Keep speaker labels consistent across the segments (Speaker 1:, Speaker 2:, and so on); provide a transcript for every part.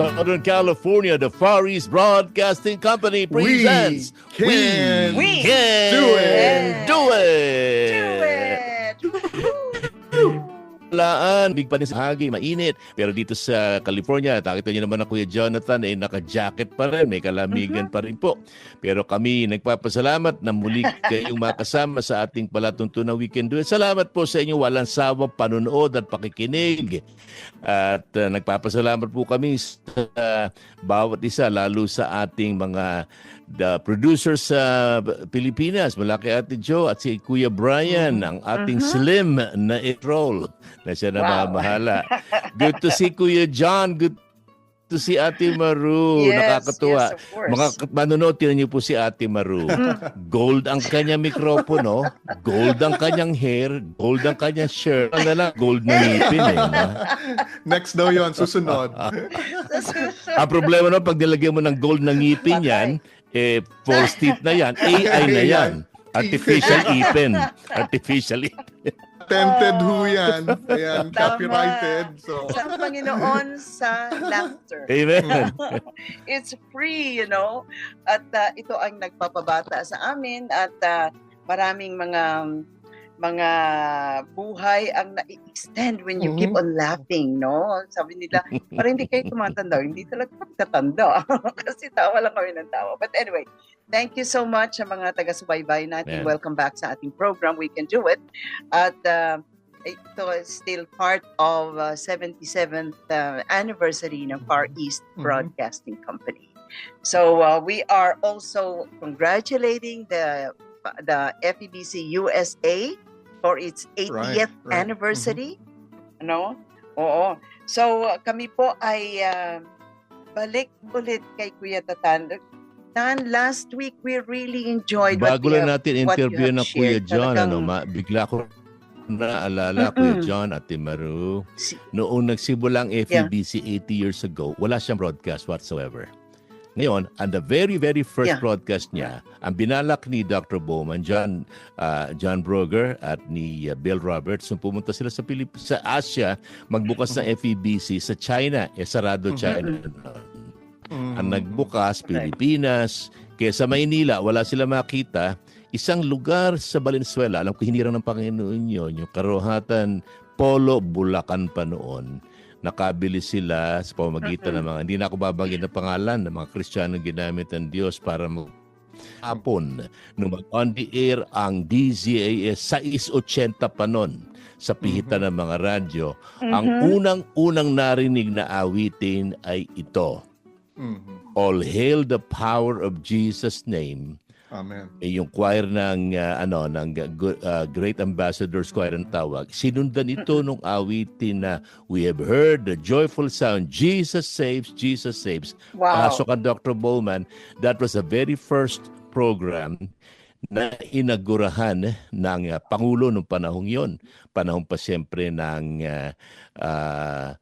Speaker 1: Southern California, the Far East Broadcasting Company presents
Speaker 2: can
Speaker 1: We
Speaker 3: We
Speaker 1: Can
Speaker 2: do it.
Speaker 1: Do It!
Speaker 3: Do it!
Speaker 1: Laan, big pa rin sa hagi, mainit. Pero dito sa California, nakita niyo naman na Kuya Jonathan, eh, naka-jacket pa rin, may kalamigan pa rin po. Pero kami nagpapasalamat na muli kayong makasama sa ating palatuntunang Weekend. Salamat po sa inyong walang sawang panunood at pakikinig. At uh, nagpapasalamat po kami sa bawat isa, lalo sa ating mga the producers sa Pilipinas, mula kay Ate Joe at si Kuya Brian, ang ating slim na enroll na siya na
Speaker 3: Wow.
Speaker 1: mamahala. Good to see Kuya John. Good to see Ate Maru.
Speaker 3: Yes,
Speaker 1: Nakakatuwa.
Speaker 3: yes.
Speaker 1: Mga manonood, tinan niyo po si Ate Maru. Gold ang kanyang mikropono, gold ang kanyang hair, gold ang kanyang shirt. Ano na lang, gold na ngipin eh. no?
Speaker 2: Next daw yon susunod.
Speaker 1: Ang problema no, pag nilagyan mo ng gold na ngipin yan, eh, false teeth na yan, AI na yan. Artificial ipin. Artificial ipin.
Speaker 2: Tented ho yan. Ayan,
Speaker 3: Tama.
Speaker 2: copyrighted. So,
Speaker 3: sa Panginoon sa laughter.
Speaker 1: Amen.
Speaker 3: It's free, you know. At uh, ito ang nagpapabata sa amin at uh, maraming mga mga buhay ang na-extend when you keep on laughing, no? Sabi nila, parang hindi kayo tumatanda. Hindi talaga tatanda. Kasi tawa lang kami ng tawa. But anyway, thank you so much sa mga taga-subaybay natin.
Speaker 1: Ayan.
Speaker 3: Welcome back sa ating program. We can do it. At uh, ito is still part of uh, 77th uh, anniversary ng Far East
Speaker 2: Mhm.
Speaker 3: Broadcasting Company. So uh, we are also congratulating the the FEBC USA for its 80th
Speaker 2: Right, right.
Speaker 3: anniversary. Ano? Oo. So uh, kami po ay uh, balik ulit kay Kuya Tatan. Tan, last week we really enjoyed what
Speaker 1: Bago
Speaker 3: we
Speaker 1: lang
Speaker 3: have-
Speaker 1: natin
Speaker 3: what
Speaker 1: interview ng Kuya
Speaker 3: shared.
Speaker 1: John, ano,
Speaker 3: Talagang-
Speaker 1: ma, bigla ko naalala, Kuya
Speaker 3: Mm-mm.
Speaker 1: John at Maru,
Speaker 3: Si-
Speaker 1: noong nagsimula ang FEBC 80 years ago, wala siyang broadcast whatsoever. Ngayon, on the very, very first
Speaker 3: Yeah.
Speaker 1: broadcast niya, ang binalak ni Dr. Bowman, John, uh, John Broger at ni uh, Bill Roberts, nung pumunta sila sa, Pilip- sa Asia, magbukas ng FEBC sa China, eh sarado
Speaker 2: Mhm.
Speaker 1: China.
Speaker 2: mm,
Speaker 1: Ang nagbukas, Pilipinas, kaya sa Maynila, wala sila makita. Isang lugar sa Valenzuela, alam ko hinirang ng Panginoon yun, yung Karuhatan, Polo, Bulacan pa noon. Nakabili sila sa pamamagitan ng mga, hindi na ako babanggit na pangalan, ng mga Kristiyano ginamit ng Diyos para mag hapon nung on the air ang DZAS 680 pa nun sa pihitan ng mga radyo. Ang
Speaker 3: Mhm.
Speaker 1: unang-unang narinig na awitin ay ito.
Speaker 2: mhm.
Speaker 1: All hail the power of Jesus name.
Speaker 2: Amen.
Speaker 1: Eh, yung choir ng uh, ano ng uh, Great Ambassadors Choir ang tawag. Sinundan ito nung awitin na we have heard the joyful sound Jesus saves, Jesus saves.
Speaker 3: Wow.
Speaker 1: Pasok ang Dr. Bowman, that was the very first program na inagurahan ng uh, Pangulo nung panahong yon. Panahon pa siyempre ng uh, uh,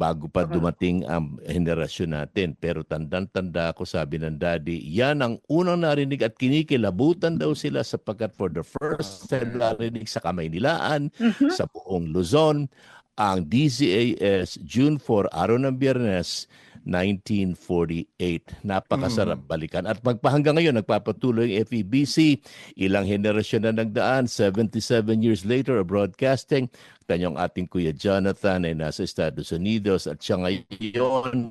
Speaker 1: bago pa dumating ang henerasyon natin. Pero tandang-tanda ako, sabi ng daddy, yan ang unang narinig at kinikilabutan daw sila sapagkat for the first time narinig sa Kamaynilaan,
Speaker 3: Mhm.
Speaker 1: sa buong Luzon, ang DZAS June 4, araw ng biyernes, 1948. Napakasarap balikan. At magpahanggang ngayon, nagpapatuloy ang FEBC. Ilang henerasyon na nagdaan, 77 years later of broadcasting. Tanyong ating Kuya Jonathan ay nasa Estados Unidos at siya ngayon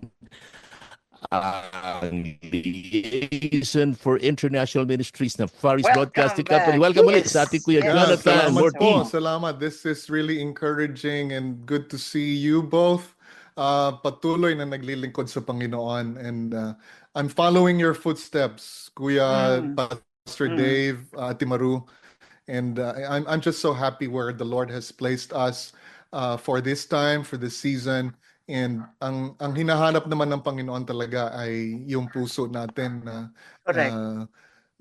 Speaker 1: ang liaison for international ministries ng Far East
Speaker 3: Welcome
Speaker 1: Broadcasting
Speaker 3: back.
Speaker 1: Company. Welcome ulit
Speaker 3: Yes.
Speaker 1: sa ating Kuya
Speaker 2: Yeah,
Speaker 1: Jonathan
Speaker 2: salamat
Speaker 1: Morty.
Speaker 2: po. Salamat. This is really encouraging and good to see you both uh, patuloy na naglilingkod sa Panginoon. And uh, I'm following your footsteps, Kuya
Speaker 3: Mm.
Speaker 2: Pastor
Speaker 3: Mm.
Speaker 2: Dave, uh, Ate Maru. And uh, I'm, I'm just so happy where the Lord has placed us uh, for this time, for this season. And ang ang hinahanap naman ng Panginoon talaga ay yung puso natin na
Speaker 3: Correct.
Speaker 2: uh,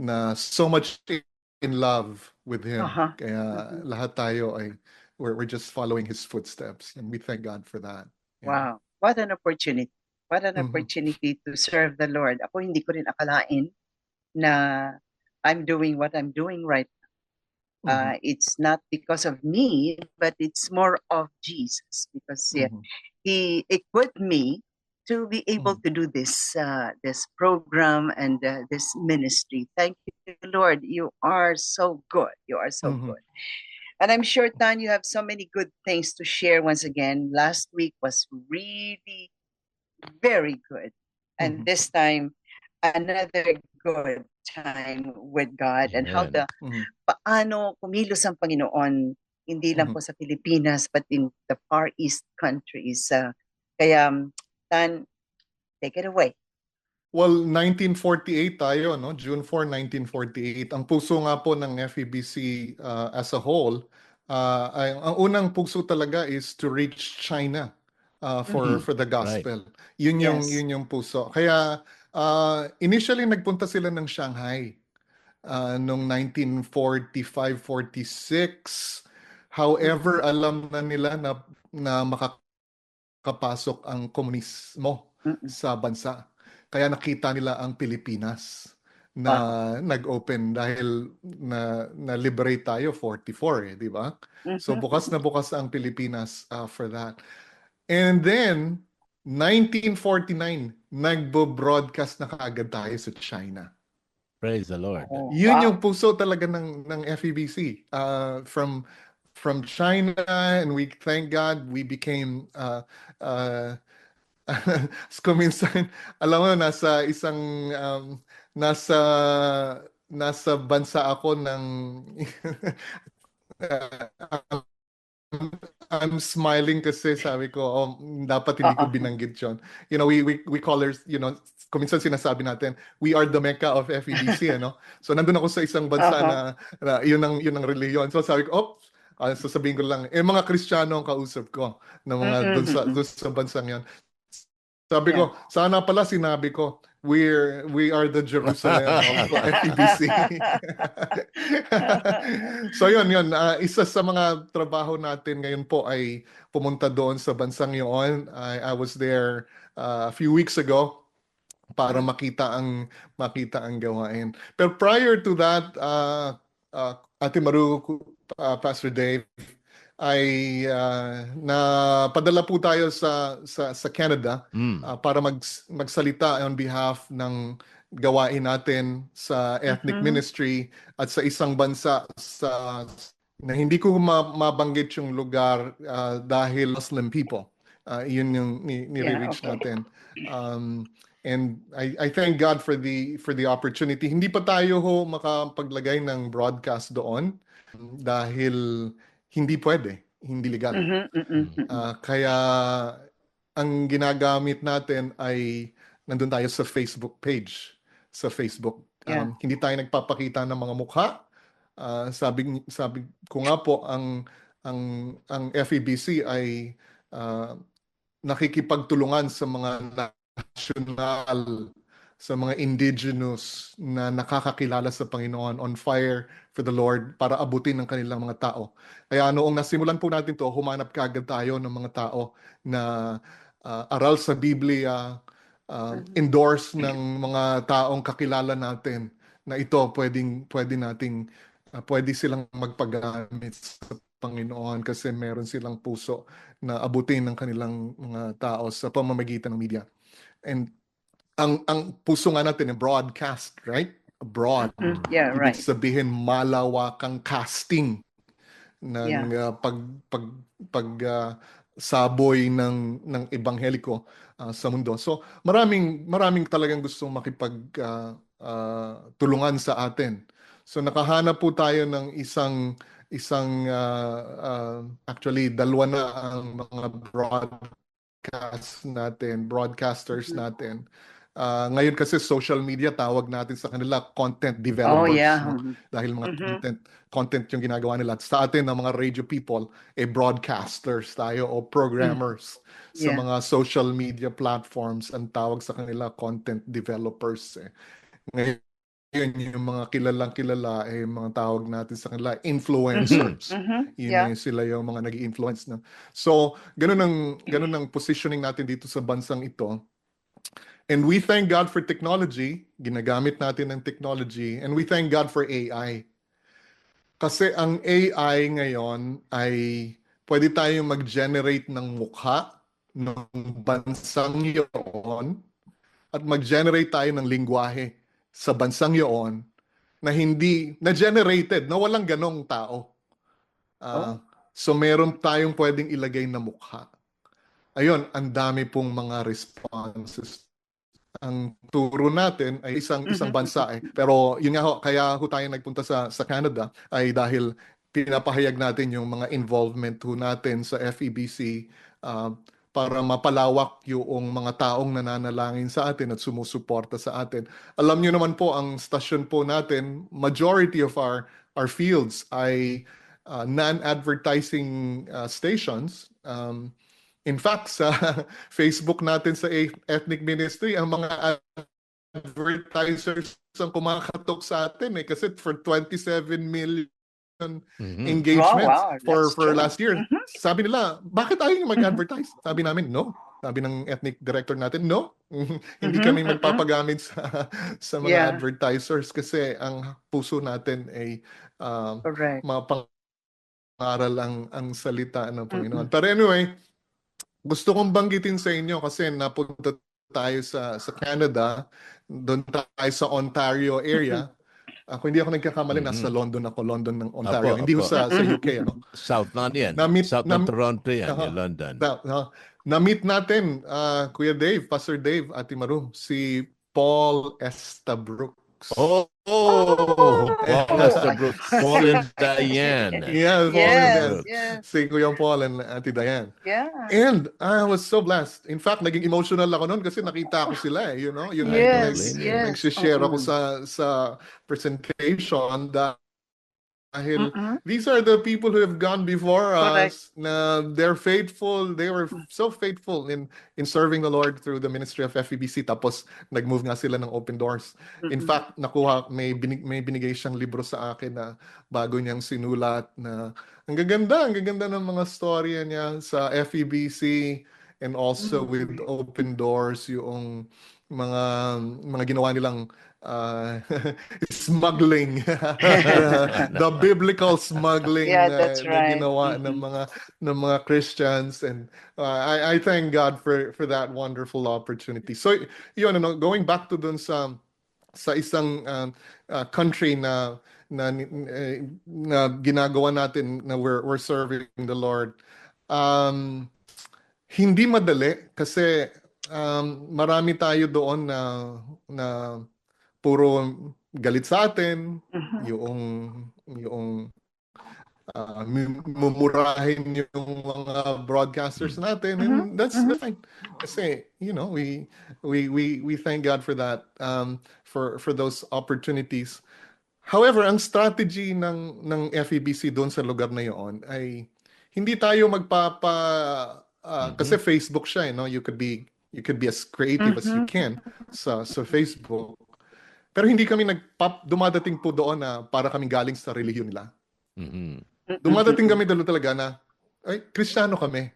Speaker 2: na so much in love with him.
Speaker 3: Aha.
Speaker 2: Kaya
Speaker 3: Mhm.
Speaker 2: lahat tayo ay we're, we're just following his footsteps and we thank God for that. Yeah.
Speaker 3: Wow. What an opportunity. What an
Speaker 2: Mhm.
Speaker 3: opportunity to serve the Lord. Ako hindi ko rin akalain na I'm doing what I'm doing right
Speaker 2: Mhm.
Speaker 3: Uh, it's not because of me, but it's more of Jesus because yeah,
Speaker 2: Mhm.
Speaker 3: He equipped me to be able
Speaker 2: Mhm.
Speaker 3: to do this uh, this program and uh, this ministry. Thank you, Lord. You are so good. You are so
Speaker 2: Mhm.
Speaker 3: good. And I'm sure, Tan, you have so many good things to share once again. Last week was really very good. And
Speaker 2: Mhm.
Speaker 3: this time, another good time with God and how
Speaker 1: Amen.
Speaker 3: the
Speaker 2: Mhm.
Speaker 3: paano kumilos ang Panginoon hindi lang
Speaker 2: Mhm.
Speaker 3: po sa Pilipinas but in the Far East countries. Uh, kaya Tan, take it away.
Speaker 2: Well, 1948 tayo, no? June 4, 1948. Ang puso nga po ng FEBC uh, as a whole, uh, ay, ang unang puso talaga is to reach China uh, for
Speaker 1: Mhm.
Speaker 2: for the
Speaker 1: Right.
Speaker 2: gospel. Yun yung
Speaker 3: Yes.
Speaker 2: yun yung puso. Kaya uh, initially nagpunta sila ng Shanghai uh, noong 1945-46. However, alam na nila na na makakapasok ang komunismo sa bansa. Kaya nakita nila ang Pilipinas na nag-open dahil na na-liberate tayo 44 eh, di ba? So
Speaker 3: Mhm.
Speaker 2: bukas na bukas ang Pilipinas uh, for that. And then 1949 nagbo-broadcast na kaagad tayo sa China.
Speaker 1: Praise the Lord.
Speaker 3: Oh,
Speaker 2: Yun
Speaker 3: wow.
Speaker 2: yung puso talaga ng ng FEBC. Uh, from from China and we thank God we became uh, uh, kung minsan, alam mo, nasa isang, um, nasa, nasa bansa ako ng, I'm smiling kasi sabi ko, oh, dapat hindi ko binanggit yun. You know, we, we, we call ours, you know, kung minsan sinasabi natin, we are the Mecca of FEBC, ano? So, nandun ako sa isang bansa
Speaker 3: Oo.
Speaker 2: na, na yun ang, yun ang reliyon. So, sabi ko, oh, ah, sasabihin ko lang, eh, mga Kristiyano ang kausap ko na mga
Speaker 3: Mm-mm,
Speaker 2: dun sa, dun sa bansang yan. Sabi ko, sana pala sinabi ko, we're, we are the Jerusalem of FEBC. so yun, yun. ah, isa sa mga trabaho natin ngayon po ay pumunta doon sa bansang yun. I, I was there uh, a few weeks ago para makita ang makita ang gawain. Pero prior to that, uh, uh, Ate Maru, uh, Pastor Dave, ay uh, napadala po tayo sa sa, sa Canada
Speaker 1: Mm.
Speaker 2: uh, para mag, magsalita on behalf ng gawain natin sa ethnic
Speaker 3: Mhm.
Speaker 2: ministry at sa isang bansa sa na hindi ko ma- mabanggit yung lugar uh, dahil Muslim people. Uh, yun yung ni, nire-reach
Speaker 3: Yeah, okay.
Speaker 2: natin. Um, and I, I thank God for the for the opportunity. Hindi pa tayo ho makapaglagay ng broadcast doon dahil hindi pwede, hindi legal.
Speaker 3: Mhm, mhm, mhm.
Speaker 2: Ah, kaya ang ginagamit natin ay nandun tayo sa Facebook page. Sa Facebook.
Speaker 3: Yeah.
Speaker 2: Um, hindi tayo nagpapakita ng mga mukha. Ah, sabi sabi ko nga po ang ang ang FEBC ay ah, nakikipagtulungan sa mga national sa mga indigenous na nakakakilala sa Panginoon on fire for the Lord para abutin ng kanilang mga tao. Kaya noong nasimulan po natin to, humanap kaagad tayo ng mga tao na ah, aral sa Biblia,
Speaker 3: Mhm.
Speaker 2: endorse ng mga taong kakilala natin na ito pwedeng pwede nating ah, pwede silang magpagamit sa Panginoon kasi meron silang puso na abutin ng kanilang mga tao sa pamamagitan ng media. And ang ang puso nga natin broadcast, right? Broad.
Speaker 3: Mhm. Yeah,
Speaker 2: Ibig
Speaker 3: right.
Speaker 2: sabihin malawakang casting ng
Speaker 3: Yeah.
Speaker 2: uh, pag pag pag uh, saboy ng ng ebangheliko uh, sa mundo. So maraming maraming talagang gustong makipag uh, uh, tulungan sa atin. So nakahanap po tayo ng isang isang uh, uh, actually dalawa na ang mga broadcast natin, broadcasters
Speaker 3: Mhm.
Speaker 2: natin. Uh, ngayon kasi social media tawag natin sa kanila content
Speaker 3: Oh,
Speaker 2: developers.
Speaker 3: yeah.
Speaker 2: no?
Speaker 3: Mhm.
Speaker 2: dahil mga
Speaker 3: Mhm.
Speaker 2: content content yung ginagawa nila. At Sa atin ng mga radio people, eh broadcasters tayo o programmers sa
Speaker 3: Mm. Yeah.
Speaker 2: mga social media platforms ang tawag sa kanila content developers. Eh. Ngayon yung mga kilalang kilala, eh, mga tawag natin sa kanila, influencers.
Speaker 3: Mhm.
Speaker 2: Yun
Speaker 3: Yeah.
Speaker 2: yung sila yung mga nag influence na. So, ganun ang, ganun ang positioning natin dito sa bansang ito. And we thank God for technology. Ginagamit natin ng technology. And we thank God for AI. Kasi ang AI ngayon ay pwede tayong mag-generate ng mukha ng bansang yun at mag-generate tayo ng lingwahe sa bansang yun na hindi, na generated, na walang ganong tao. Ah, So meron tayong pwedeng ilagay na mukha. Ayun, ang dami pong mga responses. Ang turo natin ay isang isang
Speaker 3: Mhm.
Speaker 2: bansa eh. Pero yun nga ho, kaya ho tayo nagpunta sa sa Canada ay dahil pinapahayag natin yung mga involvement ho natin sa FEBC ah, para mapalawak yung mga taong nananalangin sa atin at sumusuporta sa atin. Alam niyo naman po ang stasyon po natin, majority of our our fields ay uh, non-advertising uh, stations. Um, in fact, sa Facebook natin sa Ethnic Ministry, ang mga advertisers ang kumakatok sa atin eh kasi for 27 million
Speaker 1: Mhm.
Speaker 2: engagements
Speaker 3: Wow, wow,
Speaker 2: for
Speaker 3: that's
Speaker 2: for
Speaker 3: true.
Speaker 2: last year.
Speaker 3: Mhm.
Speaker 2: Sabi nila, bakit ayaw niyo mag-advertise? Sabi namin, no. Sabi ng ethnic director natin, no. Hindi kami
Speaker 3: mhm.
Speaker 2: magpapagamit sa sa mga
Speaker 3: Yeah.
Speaker 2: advertisers kasi ang puso natin ay um,
Speaker 3: Correct.
Speaker 2: mapangaral ang ang salita ng Panginoon. Pero anyway, gusto kong banggitin sa inyo kasi napunta tayo sa sa Canada, doon tayo sa Ontario area. Ako hindi ako nagkakamali,
Speaker 1: Mhm.
Speaker 2: nasa London ako, London ng Ontario.
Speaker 1: Apo,
Speaker 2: hindi ko
Speaker 1: apo.
Speaker 2: sa sa UK ano.
Speaker 1: South na yan.
Speaker 2: Na-meet-
Speaker 1: South ng
Speaker 2: na-
Speaker 1: Toronto yan, yung London.
Speaker 2: Na, na, na-meet natin ah, Kuya Dave, Pastor Dave, Ate Maru, si Paul Estabrook.
Speaker 1: Oh, oh, Paul Estabrook, Paul and Diane.
Speaker 2: Yeah, Paul and
Speaker 3: Yes,
Speaker 2: Diane.
Speaker 3: yes,
Speaker 2: Si Kuya Paul and Ate Diane.
Speaker 3: yeah.
Speaker 2: And I was so blessed. In fact, naging emotional ako noon kasi nakita ko sila eh, you know. Yun
Speaker 3: Yes,
Speaker 2: nag-
Speaker 3: yes.
Speaker 2: Nagsishare ako
Speaker 3: Oo.
Speaker 2: sa sa presentation dahil
Speaker 3: Mhm.
Speaker 2: these are the people who have gone before
Speaker 3: Correct.
Speaker 2: us na they're faithful they were so faithful in in serving the Lord through the ministry of FEBC tapos nag-move nga sila ng open doors in
Speaker 3: Mhm.
Speaker 2: fact nakuha may binig, may binigay siyang libro sa akin na bago niyang sinulat na ang gaganda ang gaganda ng mga storya niya sa FEBC and also
Speaker 3: Mhm.
Speaker 2: with open doors yung mga mga ginawa nilang uh, smuggling the biblical smuggling
Speaker 3: Yeah, that's
Speaker 2: na,
Speaker 3: right.
Speaker 2: ginawa
Speaker 3: Mhm.
Speaker 2: ng mga ng mga Christians and uh, I I thank God for for that wonderful opportunity. So yun ano going back to dun sa sa isang um, uh, country na na eh, na ginagawa natin na we're we're serving the Lord. Um hindi madali kasi um, marami tayo doon na na puro galit sa atin,
Speaker 3: Mhm.
Speaker 2: yung yung uh, mu- mumurahin yung mga broadcasters natin and
Speaker 3: Mhm,
Speaker 2: that's
Speaker 3: mhm.
Speaker 2: fine kasi you know we we we we thank God for that um for for those opportunities however ang strategy ng ng FEBC doon sa lugar na yon ay hindi tayo magpapa ah,
Speaker 1: Mhm.
Speaker 2: kasi Facebook siya eh, no you could be you could be as creative as you
Speaker 3: Mhm.
Speaker 2: can sa sa Facebook pero hindi kami nagpap dumadating po doon na para kami galing sa relihiyon nila
Speaker 1: Mhm.
Speaker 2: Dumadating kami dalo talaga na, ay, kristyano kami.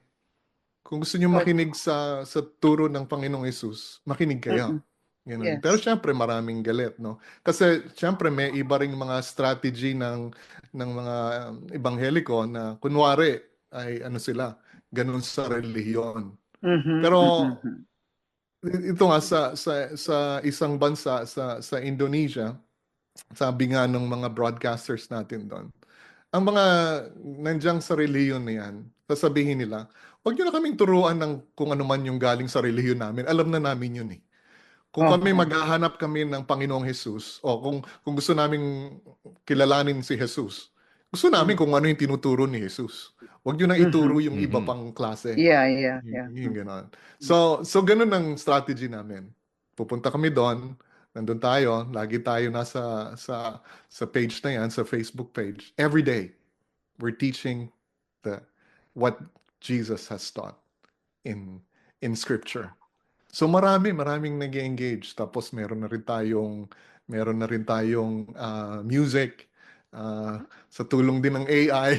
Speaker 2: Kung gusto niyo makinig sa sa turo ng Panginoong Yesus, makinig kayo. Ganun.
Speaker 3: Yes.
Speaker 2: Pero syempre maraming galit, no? Kasi syempre may iba ring mga strategy ng ng mga um, ebangheliko na kunwari ay ano sila, ganun sa relihiyon.
Speaker 3: Mhm.
Speaker 2: Pero
Speaker 3: Mhm.
Speaker 2: Ito nga sa sa sa isang bansa sa sa Indonesia, sabi nga ng mga broadcasters natin doon, ang mga nandiyan sa relihiyon na yan, sasabihin nila, huwag niyo na kaming turuan ng kung ano man yung galing sa relihiyon namin. Alam na namin yun eh. Kung kami
Speaker 3: Oo.
Speaker 2: maghahanap kami ng Panginoong Jesus, o kung, kung gusto naming kilalanin si Jesus, gusto namin kung ano yung tinuturo ni Jesus. Huwag niyo na ituro yung iba
Speaker 1: Mhm.
Speaker 2: pang klase.
Speaker 3: Yeah, yeah,
Speaker 2: Yung,
Speaker 3: yeah.
Speaker 2: yung ganon. So, so ganun ang strategy namin. Pupunta kami doon, nandun tayo, lagi tayo nasa sa sa page na yan, sa Facebook page. Every day, we're teaching the what Jesus has taught in in scripture. So marami, maraming nag engage Tapos meron na rin tayong Meron na rin tayong ah, music ah, sa tulong din ng AI.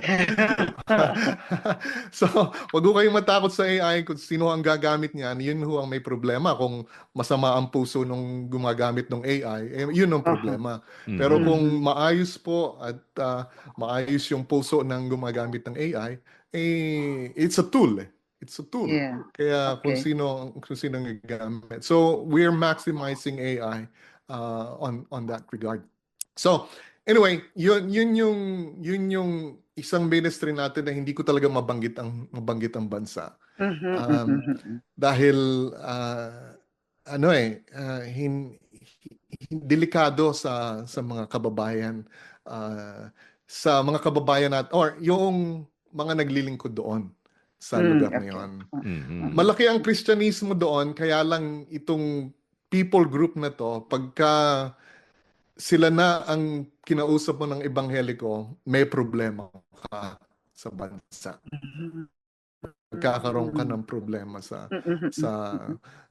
Speaker 2: so, wag ho kayong matakot sa AI kung sino ang gagamit niyan. Yun ho ang may problema. Kung masama ang puso nung gumagamit ng AI, eh, yun ang problema. Pero
Speaker 1: Mhm.
Speaker 2: kung maayos po at ah, maayos yung puso ng gumagamit ng AI, eh, it's a tool. eh. It's a tool.
Speaker 3: Yeah.
Speaker 2: Kaya kung
Speaker 3: Okay.
Speaker 2: sino kung sino ang gagamit. So we're maximizing AI uh, on on that regard. So anyway, yun yun yung yun yung isang ministry natin na hindi ko talaga mabanggit ang mabanggit ang bansa
Speaker 3: Mhm,
Speaker 2: Um,
Speaker 3: mhm, mhm.
Speaker 2: dahil ah, ano eh ah, hin, hin- delikado sa sa mga kababayan ah, sa mga kababayan natin or yung mga naglilingkod doon sa
Speaker 3: Mm,
Speaker 2: lugar na
Speaker 3: okay.
Speaker 2: yon.
Speaker 1: Mhm.
Speaker 2: Malaki ang Kristyanismo doon, kaya lang itong people group na to, pagka sila na ang kinausap mo ng ebangheliko, may problema ka sa bansa. Magkakaroon ka ng problema sa sa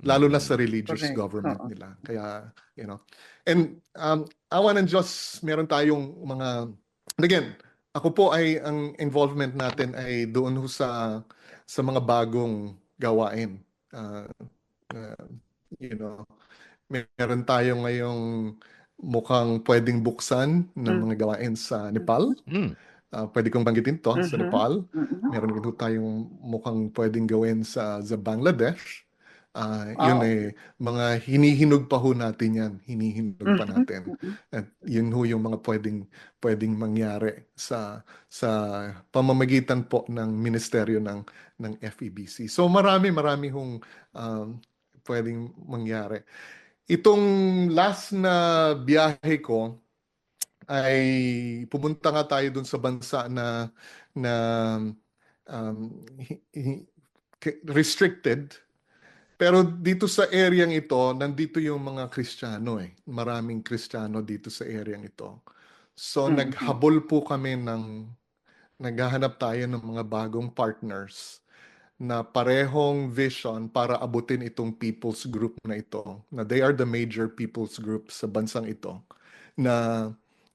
Speaker 2: lalo na sa religious
Speaker 3: Correct.
Speaker 2: government
Speaker 3: Oo.
Speaker 2: nila. Kaya, you know. And um, awa ng Diyos, meron tayong mga, and again, ako po ay, ang involvement natin ay doon ho sa, sa mga bagong gawain. Uh, uh, you know, meron tayo ngayong mukhang pwedeng buksan ng
Speaker 3: Mm.
Speaker 2: mga gawain sa Nepal.
Speaker 1: Mm.
Speaker 2: Uh, pwede kong banggitin to sa
Speaker 3: Mhm.
Speaker 2: Nepal.
Speaker 3: Mhm.
Speaker 2: Meron din tayong mukhang pwedeng gawin sa, sa Bangladesh. Ah, Yun
Speaker 3: Wow.
Speaker 2: eh, mga hinihinog pa ho natin yan. Hinihinog pa
Speaker 3: Mhm.
Speaker 2: natin. At yun ho yung mga pwedeng, pwedeng mangyari sa, sa pamamagitan po ng ministeryo ng, ng FEBC. So marami, marami hong um, pwedeng mangyari. Itong last na biyahe ko, ay pumunta nga tayo dun sa bansa na na um, restricted. Pero dito sa area ito, nandito yung mga Kristiyano eh. Maraming Kristiyano dito sa area ito. So
Speaker 3: Mhm.
Speaker 2: naghabol po kami ng naghahanap tayo ng mga bagong partners na parehong vision para abutin itong people's group na ito. Na they are the major people's group sa bansang ito. Na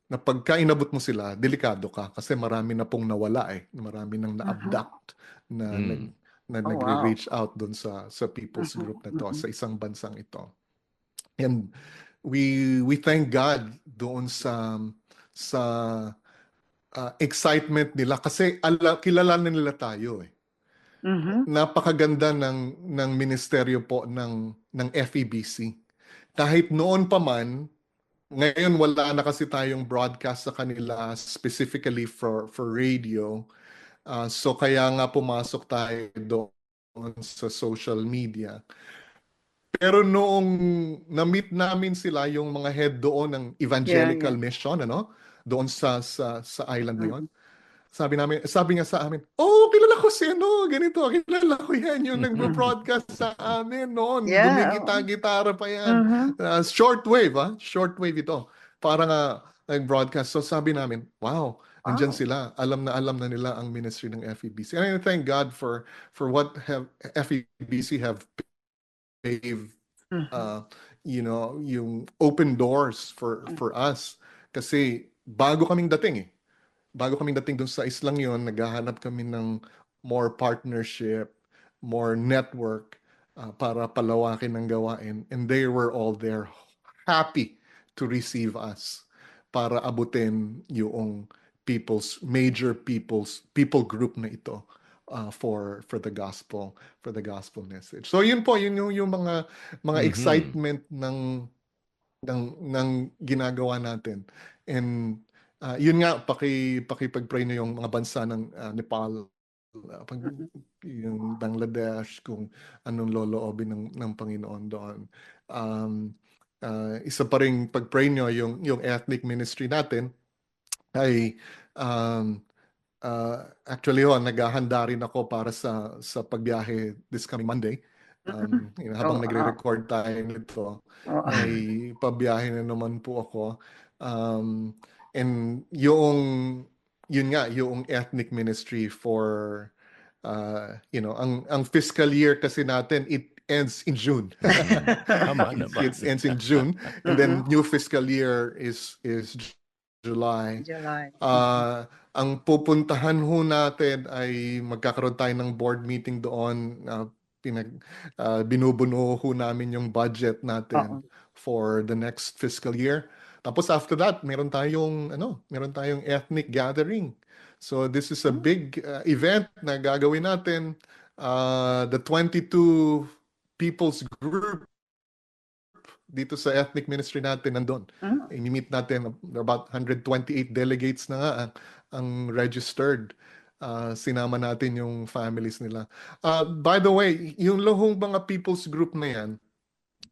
Speaker 2: na pagka inabot mo sila, delikado ka kasi marami na pong nawala eh. Marami nang na-abduct na
Speaker 1: Mm.
Speaker 2: nag na
Speaker 3: Oh, wow.
Speaker 2: nagre-reach out doon sa sa people's
Speaker 3: Mhm,
Speaker 2: group na to
Speaker 3: mhm.
Speaker 2: sa isang bansang ito. And we we thank God doon sa sa ah, excitement nila kasi ala, kilala na nila tayo eh.
Speaker 3: Mhm.
Speaker 2: Napakaganda ng ng ministeryo po ng ng FEBC. Kahit noon pa man, ngayon wala na kasi tayong broadcast sa kanila specifically for for radio. Ah, so kaya nga pumasok tayo doon sa social media. Pero noong na-meet namin sila yung mga head doon ng evangelical mission ano, doon sa sa sa island na yon. Sabi namin, sabi niya sa amin, "Oh, kilala ko si ano, ganito, kilala ko 'yan yung nagbo-broadcast sa amin noon.
Speaker 3: Yeah,
Speaker 2: Gumigita-gitara pa 'yan."
Speaker 3: Mhm.
Speaker 2: Uh, shortwave, ah. Shortwave ito. Para nga nag-broadcast. So sabi namin, wow, andyan
Speaker 3: Wow.
Speaker 2: sila. Alam na alam na nila ang ministry ng FEBC. And I thank God for for what have FEBC have paved uh, you know, yung open doors for for us. Kasi bago kaming dating eh. Bago kaming dating dun sa islang yon, naghahanap kami ng more partnership, more network uh, para palawakin ng gawain. And they were all there happy to receive us para abutin yung people's major people's people group na ito uh, for for the gospel for the gospel message. So yun po yun yung, yung mga mga
Speaker 1: Mhm.
Speaker 2: excitement ng ng ng ginagawa natin. And uh, yun nga paki pakipag-pray na yung mga bansa ng uh, Nepal uh, pag, yung Bangladesh kung anong loloobin ng ng Panginoon doon. Um, uh, isa pa ring pag-pray nyo yung yung ethnic ministry natin ay um, uh, actually ho, naghahanda rin ako para sa sa pagbiyahe this coming Monday. Um, you know, habang
Speaker 3: Oh,
Speaker 2: nagre-record tayo nito,
Speaker 3: Oo.
Speaker 2: ay pabiyahe na naman po ako. Um, and yung, yun nga, yung ethnic ministry for, uh, you know, ang, ang fiscal year kasi natin, it, ends in June. It ends in June, and then new fiscal year is is July.
Speaker 3: July.
Speaker 2: Ah, ang pupuntahan ho natin ay magkakaroon tayo ng board meeting doon. ah, pinag ah, binubuno ho namin yung budget natin
Speaker 3: Oo.
Speaker 2: for the next fiscal year. Tapos after that, meron tayong ano, meron tayong ethnic gathering. So this is a big uh, event na gagawin natin. Uh, the 22 people's group dito sa ethnic ministry natin nandun.
Speaker 3: Mm.
Speaker 2: I-meet natin about 128 delegates na nga ang, ang registered. Uh, sinama natin yung families nila. Uh, by the way, yung lohong mga people's group na yan,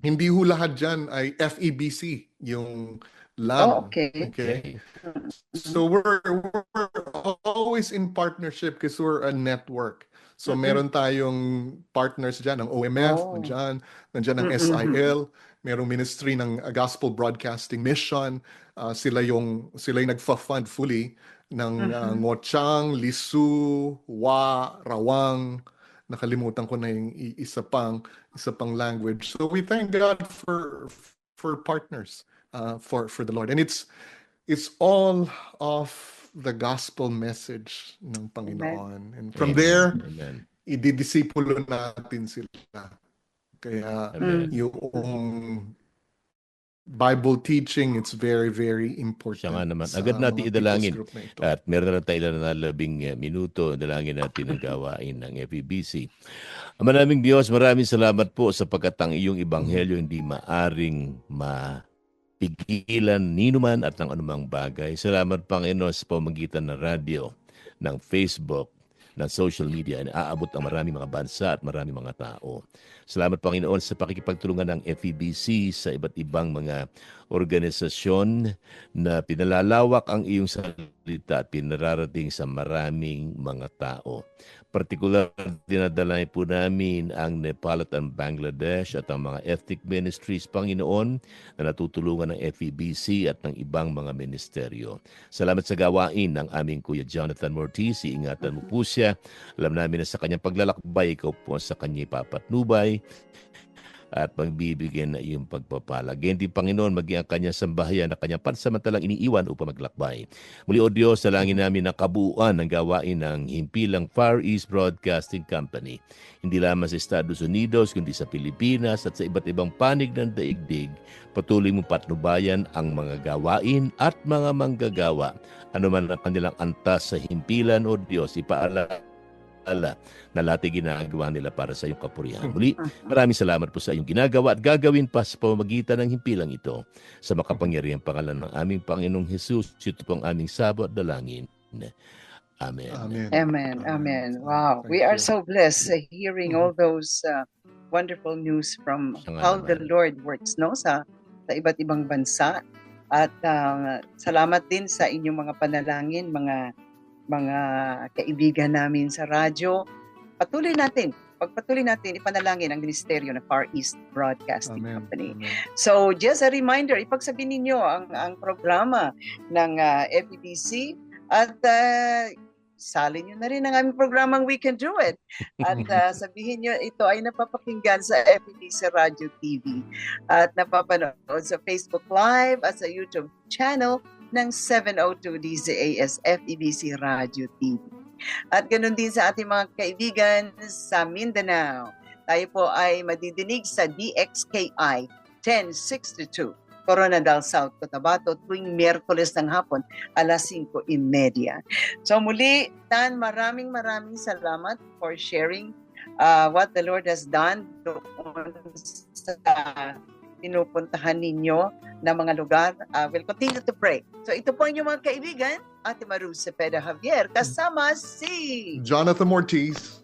Speaker 2: hindi ho lahat dyan ay FEBC, yung LAM.
Speaker 3: Oh, okay.
Speaker 2: Okay. So we're we're always in partnership because we're a network. So meron tayong partners diyan, ang OMF,
Speaker 3: Oh.
Speaker 2: nandiyan, nandiyan ang
Speaker 3: Mhm.
Speaker 2: SIL, merong ministry ng uh, Gospel Broadcasting Mission, uh, sila yung sila yung nagfa-fund fully ng uh,
Speaker 3: Mhm.
Speaker 2: Ngochang, Lisu, Wa, Rawang, nakalimutan ko na yung i- isa pang isa pang language. So we thank God for for partners uh, for for the Lord. And it's it's all of the gospel message ng Panginoon. And from
Speaker 1: Amen.
Speaker 2: there,
Speaker 1: Amen.
Speaker 2: ididisipulo natin sila. Kaya
Speaker 1: Amen.
Speaker 2: yung Bible teaching, it's very, very important.
Speaker 1: Siya nga naman. Agad natin idalangin.
Speaker 2: na.
Speaker 1: At meron na tayo na labing eh, minuto. Dalangin natin ang gawain ng FEBC. Ang maraming Diyos, maraming salamat po sapagkat ang iyong ebanghelyo hindi maaring mapigilan ninuman at ng anumang bagay. Salamat Panginoon sa pamagitan ng radyo, ng Facebook, ng social media na aabot ang maraming mga bansa at maraming mga tao. Salamat Panginoon sa pakikipagtulungan ng FEBC sa iba't ibang mga organisasyon na pinalalawak ang iyong salita at pinararating sa maraming mga tao. Partikular, dinadalay po namin ang Nepal at ang Bangladesh at ang mga ethnic ministries, Panginoon, na natutulungan ng FEBC at ng ibang mga ministeryo. Salamat sa gawain ng aming Kuya Jonathan Mortiz. Iingatan mo po siya. Alam namin na sa kanyang paglalakbay, ikaw po sa kanyang papatnubay at magbibigyan na iyong pagpapala. Ganyan din, Panginoon, maging ang kanyang sambahayan na kanyang pansamantalang iniiwan upang maglakbay. Muli, O Diyos, salangin namin ang kabuuan ng gawain ng himpilang Far East Broadcasting Company. Hindi lamang sa Estados Unidos, kundi sa Pilipinas at sa iba't ibang panig ng daigdig. Patuloy mo patnubayan ang mga gawain at mga manggagawa. Ano man ang kanilang antas sa himpilan, O Diyos, ipaala ala na lahat ay ginagawa nila para sa iyong kapurihan. Muli, maraming salamat po sa iyong ginagawa at gagawin pa sa pamamagitan ng himpilang ito. Sa makapangyarihang pangalan ng aming Panginoong Jesus, ito po ang aming sabo at dalangin. Amen.
Speaker 2: Amen.
Speaker 3: Amen. Amen. Wow.
Speaker 2: Thank
Speaker 3: We are so blessed uh, hearing all those uh, wonderful news from how the. Lord works no sa sa iba't ibang bansa. At uh, salamat din sa inyong mga panalangin, mga mga kaibigan namin sa radyo. Patuloy natin, pagpatuloy natin ipanalangin ang ministeryo ng Far East Broadcasting
Speaker 2: Amen.
Speaker 3: Company.
Speaker 2: Amen.
Speaker 3: So, just a reminder, ipagsabihin ninyo ang, ang programa ng uh, FEBC at uh, salin nyo na rin ang aming programang We Can Do It. At uh, sabihin nyo, ito ay napapakinggan sa FEBC Radio TV at napapanood sa Facebook Live at sa YouTube channel ng 702 DZAS FEBC Radio TV. At ganun din sa ating mga kaibigan sa Mindanao. Tayo po ay madidinig sa DXKI 1062 Coronadal South Cotabato tuwing Miyerkules ng hapon alas 5.30. So muli, Tan, maraming maraming salamat for sharing uh, what the Lord has done doon sa pinupuntahan ninyo na mga lugar. Uh, we'll continue to pray. So ito po ang inyong mga kaibigan, Ate Maru Cepeda Javier, kasama si...
Speaker 2: Jonathan Ortiz.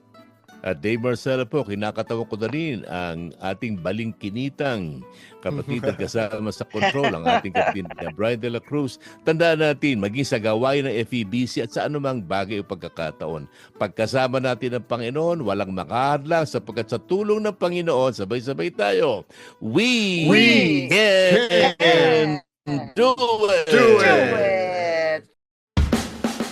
Speaker 1: At Dave Marcelo po, kinakatawa ko na rin ang ating balingkinitang kapatid at kasama sa control, ang ating kapatid na Brian de la Cruz. Tandaan natin, maging sa gawain ng FEBC at sa anumang bagay o pagkakataon. Pagkasama natin ang Panginoon, walang makahadlang sapagkat sa tulong ng Panginoon, sabay-sabay tayo. We,
Speaker 2: We
Speaker 1: can
Speaker 3: can
Speaker 1: do it!
Speaker 2: do
Speaker 3: Do it!